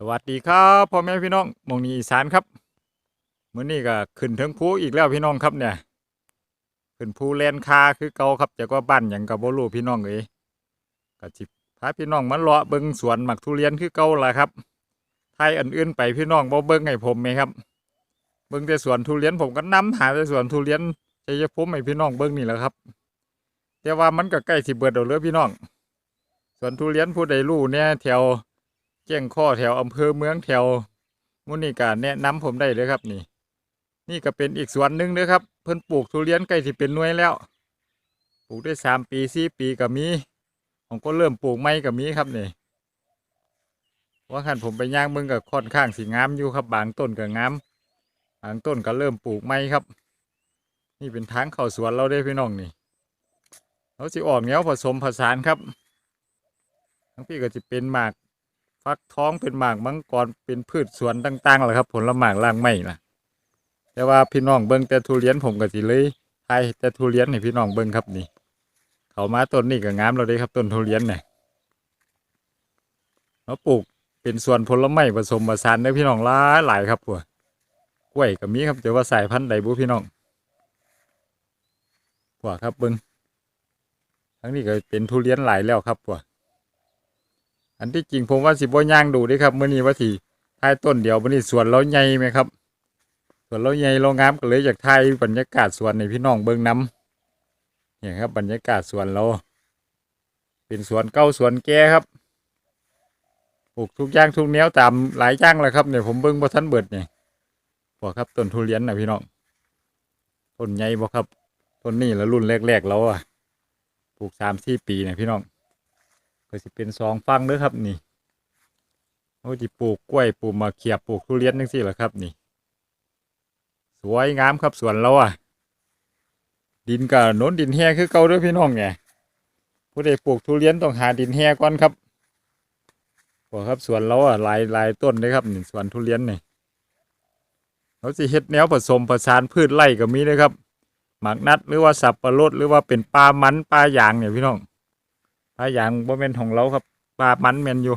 สวัสดีครับพ่อแม่พี่น้องมองนีอีสานครับเมื้อนี้ก็ขึ้นถึงภูอีกแล้วพี่น้องครับเนี่ย ขึ้นภูแลนคาคือเก่าครับจากว่าบ้านหยังกับบ่รู้พี่น้องเอ้ยก็สิบพาพี่น้องมาเลาะเบิ่งสวนหมักทุเรียนคือเก่าละครับไทยอันอื่นไปพี่น้องบ่เบิ่งให้ผมไหมครับ เบิ่งแต่สวนทุเรียนผมก็นํหาแต่สวนทุเรียนชัยภูมิให้พี่น้องเบิ่งนี่แหละครับ แต่ว่ามันก็ใกล้สิเบิดแล้วเด้อพี่น้องสวนทุเรียนผู้ใดรู้เนี่ยแถว แจ้งข้อแถวอำเภอเมืองแถวมุนีการแนะนำผมได้เลยครับ นี่ นี่ก็เป็นอีกสวนหนึ่งเลยครับ เพิ่นปลูกทุเรียนใกล้ที่เป็นน่วยแล้ว ปลูกได้สามปีสี่ปีก็มีผมก็เริ่มปลูกไม้ก็มีครับนี่ว่าขันผมไปย่างมืองก็ค่อนข้างสีงามอยู่ครับ บางต้นก็งามบางต้นก็เริ่มปลูกไม้ครับ นี่เป็นทางเข้าสวนเราได้พี่น้องนี่เราสิออกแนวผสมผสานครับทั้งพี่ก็จะเป็นหมาก ฟักท้องเป็นหมากมังกรเป็นพืชสวนต่างๆแหละครับ ผลหมากล่างไม้ล่ะแต่ว่าพี่น้องเบิ้งแต่ทุเรียนผมก็สิเลยไทยแต่ทุเรียนให้พี่น้องเบิ้งครับนี่ เขามาต้นนี่ก็งามเราได้ครับต้นทุเรียนเนี่ยเราปลูกเป็นสวนผลไม้ผสมผสานได้พี่น้องหลายหลายครับพวกกล้วยก็มีครับแต่ว่าสายพันธุ์ใดบุพี่น้องพวกครับเบิ้งทั้งนี้ก็เป็นทุเรียนหลายแล้วครับพวก อันที่จริงผมว่าสิบ่ย่างดูด้ครับเมื้อนี้ว่าที่ท้ายต้นเดียวมื้อนี้สวนเราใหญ่ไหมครับสวนเราใหญ่เรางามก็เลยอยากถ่ายบรรยากาศสวนให้พี่น้องเบิ่งนํเนี่ยครับ บรรยากาศสวนเรา เป็นสวนเก่าสวนแก่ครับปลูกทุกอย่างทุกแนวตามหลายอย่างแหละครับเนี่ยผมเบิ่งบ่ทันเบิดเนี่ยพอครับต้นทุเรียนนะพี่น้องต้นใหญ่บ่ครับต้นนี้แล้วรุ่นแรกๆเราอะปลูกสามสี่ปีเนี่ยพี่น้อง ก็สิเป็นสองฟังเด้อครับนี่โอ้จิปลูกกล้วยปลูกมะเขียบปลูกทุเรียนจังซี่แหละครับนี่ สวยงามครับสวนเราอะ ดินกับโน้นดินแห้คือเก่าด้อพี่น้องเนี่ยผู้ใดปลูกทุเรียนต้องหาดินแห้ก่อนครับพอครับสวนเราอะหลายหลายต้นเลยครับนี่สวนทุเรียนนี่เขาสิเฮ็ดแนวผสมผสานพืชไร่ก็มีเลยครับหมากนัดหรือว่าสับปะรดหรือว่าเป็นปลามันปลายางเนี่ยพี่น้อง ปลาอย่างบ่แม่นของเราครับปลามันแม่นอยู่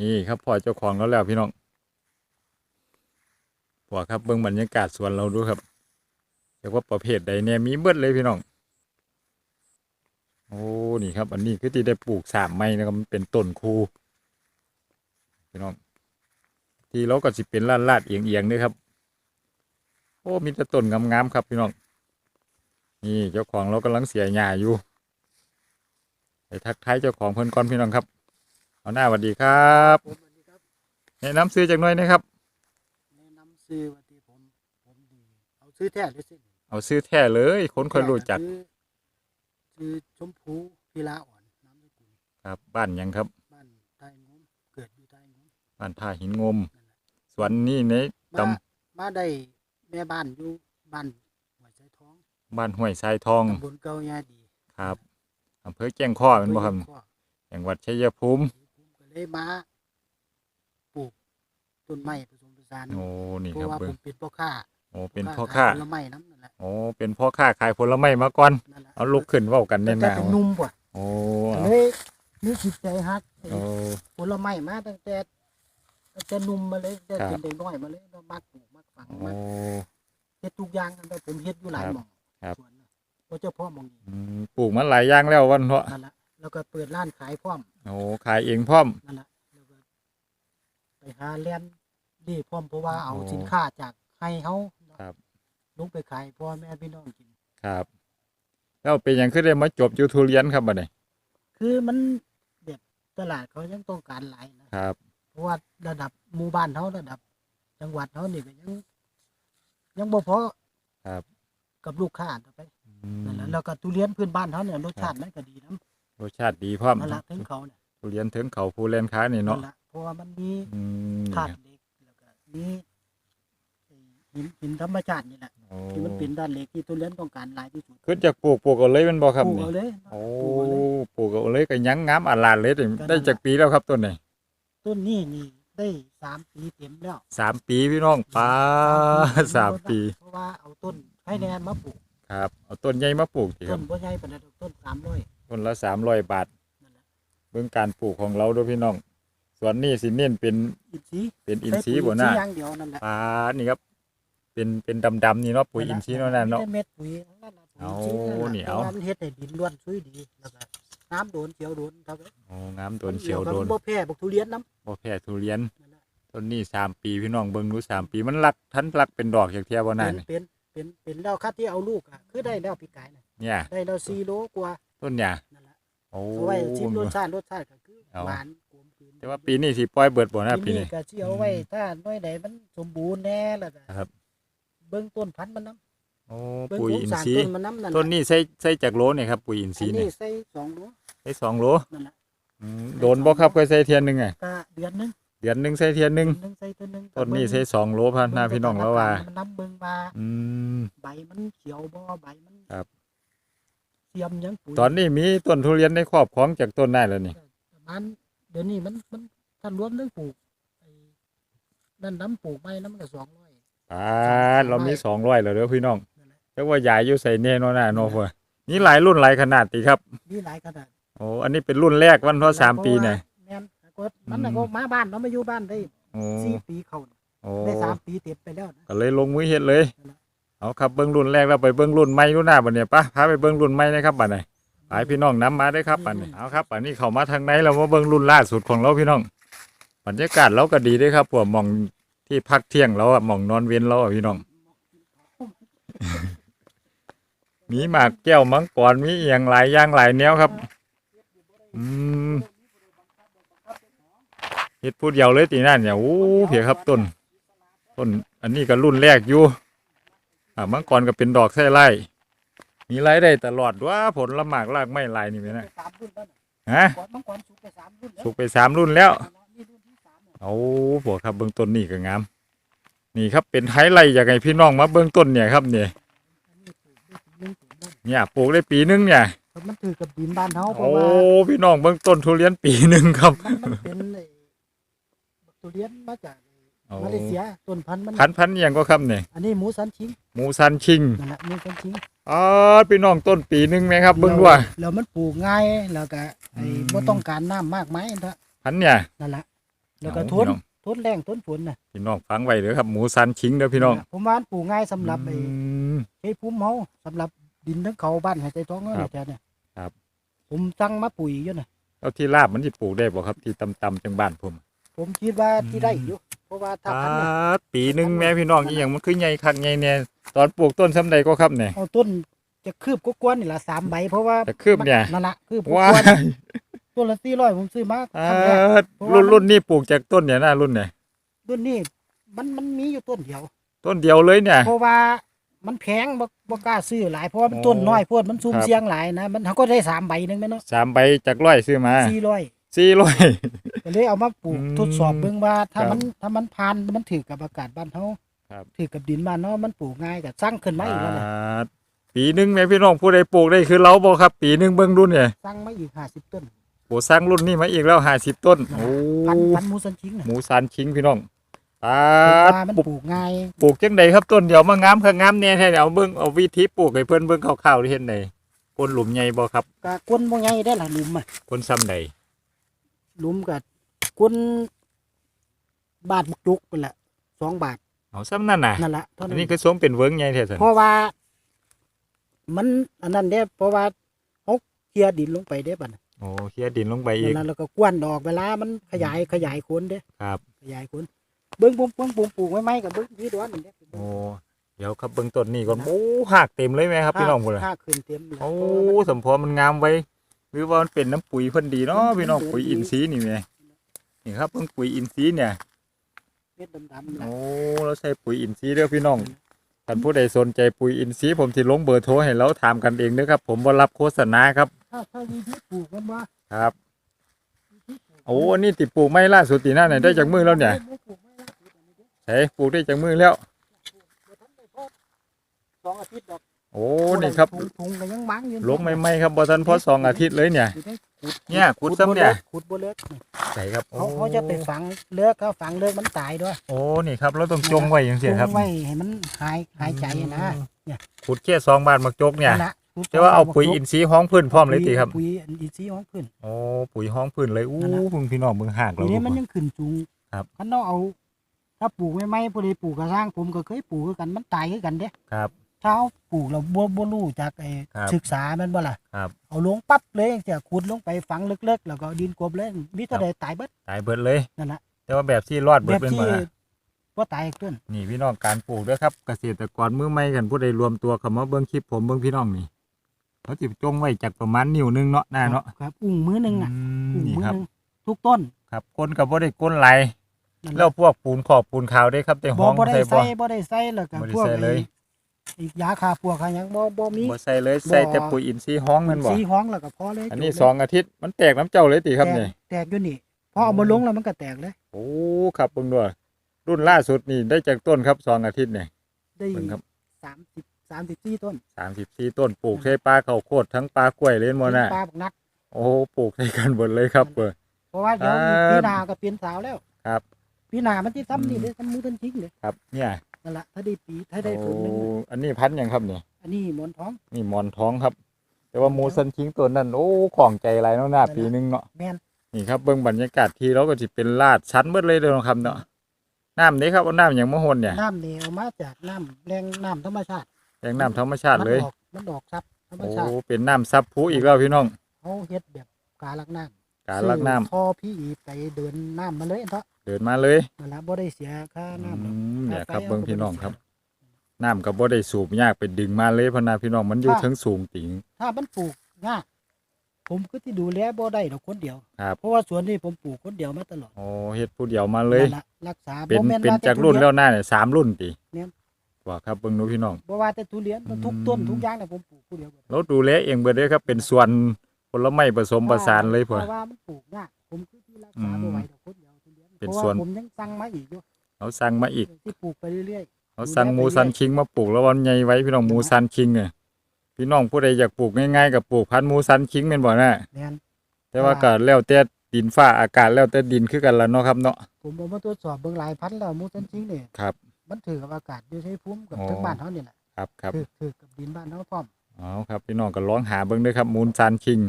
นี่ครับพ่อเจ้าของเราแล้วพี่น้องพ่อครับเบิ่งบรรยากาศสวนเราดูครับเรียกว่าประเภทใดเนี่ยมีเบิดเลยพี่น้อง โอ้นี่ครับ อันนี้คือที่ได้ปลูกสามไม้นะครับมันเป็นต้นคูพี่น้อง ที่เราก็สิเป็นลาดลาดเอียงเอียงด้วยครับ โอ้มีแต่ต้นงามๆครับพี่น้อง นี่เจ้าของเรากำลังเสียหญ้าอยู่ ทักทายเจ้าของเพิ่นก่อนพี่น้องครับ เอาหน้าสวัสดีครับผมสวัสดีครับแนะนำซื้อจากหน่อยนะครับ แนะนำซื้อวันที่ผมผมดี เอาซื้อแท้หรือซื้อเอาซื้อแท้เลยคนค่อยรู้จักซื้อซื้อชมพูพิลาอ่อนน้ำสกุลครับบ้านหยังครับบ้านใต้งมเกิดอยู่ใต้งมบ้านท่าหินงมนั่นแหละสวนนี่ในตมามาได้แม่บ้านอยู่บ้านหัวใจท้องำบ้านห้วยทรายทองตำบลเก่ายาดีครับ อำเภอแก้งข้อเป็นบ่ครับข้อจังหวัดชัยภูมิผมก็เลยมาปลูกต้นไม้ผสมผสานโอ้นี่เพครับราะว่าเบิ่ผงมเป็นพ่อค้าโอ้เป็นพ่อค้าขยผลไม้น้ำนั่นแหละโอ้เป็นพ่อค้าขายผลไม้มาก่อนนั่นแหละเอาลุกขึ้นเว้ากันแต่แน่แต่นาเป็นหนุ่มป่ะโอ้ก็เอาเลยนี่จิตใจฮักไอ้โอ้ ผลไม้มาตั้งแต่ตั้งแต่หนุ่มมาเลยจะครับ เป็นเด็กน้อยมาเลยเรามักปลูกมักฝังโอ้ มัก เฮ็ดทุกอย่างตั้งแต่ผมเฮ็ดอยู่หลายครับหม่องครับ สวนน่ะโดย เฉพาะหม่องนี้อืมปลูกมาหลายอย่างแล้ววันเถาะนั่นละแล้วก็เปิดร้านขายพร้อมโอ้ขายเองพร้อม นั่นละแล้วก็ไปหาแลนด์ดีพร้อมเพราะว่าเอาโอ้สินค้าจากให้เขาครับลงไปขายพ่อแม่พี่น้องกิน ครับ แล้วเป็นหยังคือได้มาจบอยู่ทุเรียนครับบัดนี้คือมันแบบตลาดเขายังต้องการหลายนะครับ เพราะว่าระดับหมู่บ้านเขาระดับ จังหวัดเขานี่ก็ยัง ยังบ่พอครับ กับลูกค้าต่อไปอืม นั่นแหละแล้วก็ทุเรียนพื้นบ้านเขาเนี่ยรสชาติมันก็ดีน้รสชาติดีพร้อมำนั่นแหละถึงเขาเนี่ยทุเรียนถึงเขาภูแลนค้านี่นั่เนาะนแหละเพราะว่ามันมีอืมธาตุเหล็กแล้วก็มีไอ้หินหินธรรมชาตินี่แหละโอ้ที่มันเป็นด้านเหล็กที่ทุเรียนต้องการหลายที่สุดคือจากปลูกปลูกเอาเลยแมันบ่ครับปลูกนี่เอาเลยโอ้ปลูกเอาเลยปลูกเอาเลยก็ยังงามอลานเลยนี่ก็นั่นแหละได้จากปีแล้วครับต้นนี้ต้นนี้นี่ได้สามปีเต็มแล้วสามปีพี่น้องป้าสามปี เพราะว่าเอาต้นไผ่แนนมาปลูก ครับเอาต้นใหญ่มาปลูกสิคต้รับนบ่ใหญ่ปานใดดอกต้นสามร้อยต้นละสามร้อยบาทนั่นแหละเบื้องการปลูกของเราด้วยพี่น้องส่วนนี้สิเน้นเป็นอินทรีย์เป็นอินทรีย์บ่น่าใส่ปุ๋ยอย่างเดียวนั่นแหละปลานี่ครับ เป็นเป็นดำๆนี่เนาะปุ๋ยอินทรีย์เนาะนั่นเนาะไม่ได้เม็ดปุ๋ยนั่นน่ะปุ๋ยเอาอินทรีย์นั่นน่ะนี่เอา พระว่มันเฮ็ดให้ดินร่วนซุยดีแล้วก็น้ำโดนเฉียวโดนครับโอ้งามโดนเฉียวโดนมับ่แพ้บักทุเรียนน้ำบ่แพ้ทุเรียนนั่นน่ะต้นนี้สามปีพี่น้องเบิ่งดูสามปีมันรักทันรักเป็นดอกจากเทียบ่น่าเป็นนี่เป็น เป็นเป็นแล้วคัดที่เอาลูกอะคือได้แล้วปีกายน่ะเนี่ยได้แล้ว4โลกว่าต้นเนี่ยนั่นแหละโอ้เอาไว้ชิมรสชาติรสชาติก็คือเอาหวานกลมกลืนแต่ว่าปีนี้สิปล่อยเบิดบ่นะปีปีนี้นี้ก็สิเอาไว้ถ้าน้อยใดมันสมบูรณ์แน่แล้วก็ครับ เบิ่งต้นพันธุ์มันนํโอ้เบิ่งปุ๋ยโครงอินสร้างทรีต้ย์นมันนํนั่นต้นน่ะนี้ใส่ใส่จากโหลเนี่ยครับปุ๋ยอินทอัรีนย์เนี่นี้ยใส่สองโลใส่สองโหลนั่นแหละอืมโดนบ่ครับเคยใส่เทียนหนึงไงก็เดือนหนึง เดือนหนึงใส่เทียนหนึงเดือนหนึงใส่ต้นหนึงต้นนี้ใส่สองโหลพันหน้าพี่น้องแล้วว่ามันนํเบิ่งว่าอืมใบมันเขียวบ่ใบมันครับเสียมหยังปุ๋ยตอนนี้มีต้นทุเรียนในครอบครองจากต้นได้แล้วนี่ประมาณเดี๋ยวนี้มันมันถ้ารวมเรื่องปลูกไอ้นั่นน้ำปลูกไม้น้ำมันก็สองร้อยปาดเรามีสองร้อยแล้วเด้อพี่น้องนั่นแหละแต่ว่าใหญ่อยู่ใส่เน่เนอนน่ะเนาะพ่อนี่หลายรุ่นหลายขนาดติครับมีหลายขนาดโอ้อันนี้เป็นรุ่นแรกวันเพราะสามปีเนี่ย แม่นก็มันน่ะอืมก็มาบ้านเนาะมาอยู่บ้านได้โอ้สี่ปีเขาโอ้ได้สามปีเต็มไปแล้วนะ ก็เลยลงมือเฮ็ดเลย นั่นแหละเอาครับเบิ้งรุ่นแรกแล้วไปเบิ้งรุ่นใหม่รุ่นหน้าบัดเนี่ยปะพาไปเบิ้งรุ่นใหม่นะครับบัดนี้ไปพี่น้องนํมาได้อครับบัดนี้เอาครับบัดนี้เข้ามาทางในเรามาเบิ้งรุ่นล่าสุดของเราพี่น้องบรรยากาศเราก็ดีเด้วยครับพวกหมองที่พักเที่ยงเราอะหมองนอนเว้นเราอะพี่น้อง มีหมากแก้วมังกรมีอหย่างหลายอย่างหลายแนวครับ อืม เฮ็ดพูดเดียวเลยตีนั่นเนี่ยโอ้เพียครับต้นต้นอันนี้ก็รุ่นแรกอยู่อ่ามังกรก็เป็นดอกไส้ไร่มีรายได้ตลอดว่าผลละหมากรากไม้ลายนี่ไหมนะไปสามรุ่นแล้วนะฮะก่อนมังกรสุกไปสามรุ่นแล้วสุกไปสามรุ่นแล้วนี่รุ่นที่สามเนี่ยเอาพวกครับเบื้องต้นนี่ก็งาม นี่ครับเป็นไฮไลท์อยากให้พี่น้องมาเบื้องต้นเนี่ยครับเนี่ยอันนี้ปลูกได้ปีหนึงปลูกได้เนี่ยปลูกได้ปีนึงเนี่ยแต่มันถือกับดินบ้านเฮาเพโอ้ราะว่าพี่น้องเบื้องต้นทุเรียนปีหนึ่งครับมันมันเป็นไอ้บัก ทุเรียนมาจากโอ้มาเลเซียต้นพันธุ์มัน พันพันอหย่างก็ครับเนี่ยอันนี้หมูสันชิงหมูซันชิงนั่นแหละหมูสันชิงอ๋อพี่น้องต้นปีหนึ่งไหมครับเบื้องด้วยแล้วมันปลูกง่ายแล้วก็ไอ้อืม บ่ต้องการน้ำมากมายนะพันเนี่ย นั่นแหละแล้วก็เอาทพี่นน้อง ทนแรงทนฝนน่ะพี่น้องฟังไว้เด้อครับหมูซันชิงเด้อพี่น้องผมว่ามันปลูกง่ายสำหรับไอ้ อืม ไอ้ภูมิเฮาสำหรับดินทั้งเขาบ้านให้ใจท้องเนาะครับแถวเนี่ยครับ ผมสั่งมาปุ๋ยอยู่น่ะเอาที่ลาบมันจะปลูกได้บ่ครับที่ตำๆจังบ้านผม ผมคิดว่าที่ได้อยู่เพราะว่าถ้าอ่าพันธุ์เนี่ยปีหนึ่งแม่พี่น้องอีหยังมันคือใหญ่คักใหญ่เนี่ยตอนปลูกต้นซ้ำใดก็ครับเนี่ย เอาต้นจะคืบกกวนนี่ล่ะสามใบเพราะว่าจะคืบเนี่ย นั่นล่ะคืบกว้ากวนยต้นละ400ผมซื้อมาอ่าครั้งแรกเพราะว่ารุ่นรุ่นนี้ปลูกจากต้นเนี่ยนะรุ่นเนี่ยต้นนี้มันมันมีอยู่ต้นเดียว ต้นเดียวเลยเนี่ย เพราะว่ามันแพงบ่บ่กล้าซื้อหลายเพราะว่ามันโอ้ต้นน้อยโพวดมันซุ่มครับ เสียงหลายนะมันเขาก็ได้สามใบหนึงแม่นเนาะสามใบจากร้อยซื้อมาสี่ร้อย สี่ร้อย ก็เลยเอามาปลูกอืมทดสอบเบิ่งว่าถ้าครับมันถ้ามันผ่านมันถือกับอากาศบ้านเฮาครับ ถือกับดินบ้านเฮามันปลูกง่ายก็สร้างขึ้นมาอีกแล้วนะอ่าปีหนึ่งแม่พี่น้องผู้ใดปลูกได้คือเราบ่ครับ ปีหนึ่งเบิ่งรุ่นเนี่ยสร้างมาอีก50ต้นโอ้สร้างรุ่นนี้มาอีกแล้วห้าสิบต้นโอ้พันพันหมูสันชิงน่ะหมูซันชิงพี่น้องอ่าว่ามันปลูกปลูกง่ายปลูกจังใดครับต้นเดียวมางามคืองามแน่แท้เนี่ยเอาเบิ่งเอาวิธีปลูกให้เพิ่นเบิ่งคร่าวๆที่เห็นได้ก้นหลุมใหญ่บ่ครับก็กวนบ่ใหญ่ได้ล่ะหลุมอะ ก้นซ้ำใด หลุมก็กวนบาทบุกจุกเป็นละสองบาทเอาซ้ำนั่นน่ะนั่นละเท่าอันั้นนนี้คือสมเป็นเวิร์งใหญ่แท้ซั่นเพราะว่า มันอันนั้นเด้เพราะว่าเขาเคลียร์ดินลงไปเด้บัดน่ะโอ้เคลียร์ดินลงไปอีนั่กนนะแล้วก็กวนดอกเวลามันขยายขยายโคนเด้ครับ ขยายโคนเบิ้งปุ่มเบิ้งปุ่มปลูกไว้ไหมกับเบิ้งที่ดอนนี่เด้โอ้เดี๋ยวครับเบิ่งต้นนี้ก่อนโอ้หักเต็มเลยไหมครับพี่น้องพุ่นน่ะถ้าขึ้นเต็มเลยโอ้เพราะว่ามันสมพอมันงามไว้ห รือว่ามันเป็นน้ำปุ๋ยเพิ่นดีเนาะพี่น้องปุ๋ยอินทรีย์นี่แหม่นี่ครับเพิ่งปุ๋ยอินทรีย์เนี่ยเม็ดดำๆนะโอ้เราใช้ปุ๋ยอินทรีย์เด้อพี่น้องท่านผู้ใดสนใจปุ๋ยอินทรีย์ผมที่ลงเบอร์โทรให้เราถามกันเองเด้อครับ ผมบ่รับโฆษณาครับถ้าถ้าวิธีปลูกมันว่าครับโอ้อันนี่ติปลูกไม้ล่าสุดตีหน้าไหนได้จากมือแล้วเนี่ยปลูกไว้ละปลูกอันนี้เด้ใช่ปลูกได้จากมือแล้วบ่ทันได้พอสองอาทิตย์ดอก โอ้นี่ครับถุงถุงก็ยังมังอยู่ลงใหม่ๆครับบ่ทันพอสองอาทิตย์เลยเนี่ย ขุดได้ขุดเนี่ยขุดซ้ำเนี่ยขุดบ่เลิกนี่ใช่ครับเขาเขาจะไปฝังเลิกเขาฝังเลิกมันตายด้วยโอ้นี่ครับเราต้องจงไว้อย่างเสียครับจงไว้ให้มันหายหายใจนะขุดแค่สองบาทมักจกเนี่ยนั่นละจุดแต่ว่าเอาปุ๋ยจบอินทรีย์ห้องพื้นพร้อมเลยติครับปุ๋ยอินทรีย์ของพื้น โอ้ปุ๋ยห้องพื้นเลยอู้นั่นน่ะเพิ่งพี่น้องเบิ่งหากทีเรานี้มันยังขึ้นสูงครับ คันเราเอา ถ้าปลูกไม่ไม่ผู้ใดปลูกกระสร้างผมก็เคยปลูกคือกันมันตายคือกันเด้ครับถ้า เอาปลูกเราบ่บ่รู้จากไอ้ครับศึกษาแมันบ่ล่ะครับ เอาลงปั๊บเลยเสียขุดลงไปฝังลึกๆ แล้วก็เอาดินกลบเลยมีครัแต่บใดตายเบิดตายเบิดเลย นั่นน่ะแต่ว่าแบบที่รอดแบเบิดบเป็นที่บ่ล่ะบ่ตายอีกต้นนี่พี่น้องการปลูกเด้วยครับ เกษตรกรมือใหม่กันผู้ใดรวมตัวเข้ามาเบิ่งคลิปผมเบิ่งพี่น้องนี่เขาจิจงไว้จากประมาณนิ้วหนึงเนาะหน้าเนาะครับอุ้งมือหนึงอะอืมอุ้งนี่มือครับหนึงทุกต้นครับก้นกับบ่ได้ก้นไหลายนั่นหะแล้วพวกปูนขอบปูนขาวได้ครับแต่บ่ห้องบ่ได้ใส่บ่ ใส่บ่ได้ใส่แล้วก็บ่ได้พวกใส่เลย ไอ้ อีกยาฆ่าพวกอะไรหยังบ่บ่มี บ่ใส่เลยใส่แต่ปุ๋ยอินทรีย์ห้องแมันบ่สีห้องแล้วก็พอเลยอันนี้จบเลยสองอาทิตย์มันแตกน้ำเจ้าเลยติครับแตกนี่ แตกอยู่นี่พอเอามาลงแล้วมันก็แตกเลย โอ้ครับเบิ่งด้วยรุ่นล่าสุดนี่ได้จากต้นครับสองอาทิตย์เนี่ยได้เบิ่งครับสามสิบสามสิบสี่ต้นสามสิบสี่ต้นปลูกใช้ปลาข้าวโพดทั้งปลากล้วยเล่นหมดน่ะปลาบักนัด โอ้ปลูกใช้กันหมดเลยครับเปิด เพราะว่าเดี๋ยวครับปีหน้าก็เปลี่ยนสาวแล้วครับ ปีหน้ามันที่ซ้ำนี่อืม เลยซ้ำมือต้นทิ้งเลย ครับเนี่ย นั่นแหละถ้าได้ปีถ้าได้โอ้ผลหนึงอันนี้พันธุ์หยังครับเนี่ยอันนี้หมอนทอง นี่หมอนทองครับ แต่ว่าหมูสันคิงตัวนั้นโอ้ของใจไรเนาะหน้าปีหนึงเนาะแม่น นี่ครับเบิ่งบรรยากาศที่เราก็สิเป็นลาดชั้นเบิดเลยเด้อครับเนาะน้ำนี้ครับเอาน้ำอย่างมะฮนเนี่ยน้ำนี่เอามาจากน้ำแรงน้ำธรรมชาติแอย่างน้ำธรรมชาติเลยมันออกมันออกซับธรรมโอ้ชาติเป็นน้ำซับผูอีกแล้วพี่น้อง เขาเฮ็ดแบบกาลักน้ำการลักน้ำ ซื้อท่อพี่อีไปเดินน้ำมาเลยเถอะ เดินมาเลยนั่นแหละบ่ได้เสียค่าอืน้ำหรอกมเนี่ยครับาไฟเบิ่งอาก็พี่น้องได้ครับเสียน้ำก็บ่ได้สูบยากไปดึงมาเลยเพราะนาพี่น้องมันอยู่ค่ะทั้งสูงติงถ้ามันปลูกยากผมก็ที่ดูแลบ่ได้ดอกคนเดียว ครับเพราะว่าสวนนี่ผมปลูกคนเดียวมาตลอดโอ้เฮ็ดผู้เดียวมาเลย นั่นล่ะรักษาเป็นบ่แม่นเป็นว่าแต่จากรุ่นทุเยแล้วหน้าเนี่ยสามรุ่นติแม่นว่าครับเบิ่งหนูพี่น้อง บ่ว่าแต่ทุเรียนมันทุกอืมต้นทุกอย่างเนี่ยผมปลูกผู้เดียวหมดเราดูแลเองเบิดเด้อครับ เป็นส่วนผลไม้ผสมผสานเลยเพพ่อราะว่ามันปลูกยากผมคือที่รักษาบ่ไหวดอกคนเดียวทุ เรียนเป็นเพราะส่วว่านผมยังสั่งมาอีกอยู่เราสั่งมาอีก ที่ปลูกไปเรื่อยเขาสั่งหมูซันคิงมาปลูกแล้ววันใหญ่ไว้พี่น้องหมูซันคิงเนี่ยพี่น้องผู้ใดอยากปลูกง่ายๆกับปลูกพันธุ์หมูซันคิงแม่นบ่น่ะๆแม่นแต่ว่าก็แล้วแต่ดินฟ้าอากาศแล้วแต่ดินคือกันละเนาะครับเนาะผมเอามาตรวจสอบเบิ่งหลายพันธุ์แล้วหมูสันจริงนี่ครับ มันถือกับอากาศอยู่ใช้ภูมิกับอ๋อทั้งบ้านเฮานี่แหละครับครับถือถือกับดินบ้านเฮาพร้อมเอาครับพี่น้องก็ลองหาเบิ่งเด้วยครับมูลซันคิง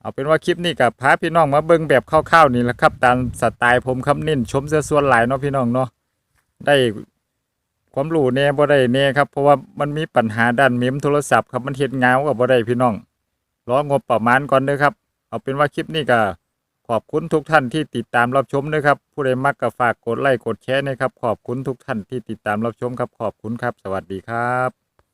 เอาเป็นว่าคลิปนี้กับพาพี่น้องมาเบิ่งแบบคร่าวๆนี่แหละครับ ตามสไตล์ผมครับเน้นชมเสียส่วนหลายเนาะพี่น้องเนาะได้ความรู้แน่บ่ได้แน่ครับเพราะว่ามันมีปัญหาด้านเมมโทรศัพท์ครับมันเฮ็ดงาวกับบ่ได้พี่น้องรองบประมาณก่อนเด้อครับ เอาเป็นว่าคลิปนี้ก็ขอบคุณทุกท่านที่ติดตามรับชมด้วยครับ ผู้ใดมักก็ฝากกดไลค์กดแชร์นะครับ ขอบคุณทุกท่านที่ติดตามรับชมครับ ขอบคุณครับ สวัสดีครับ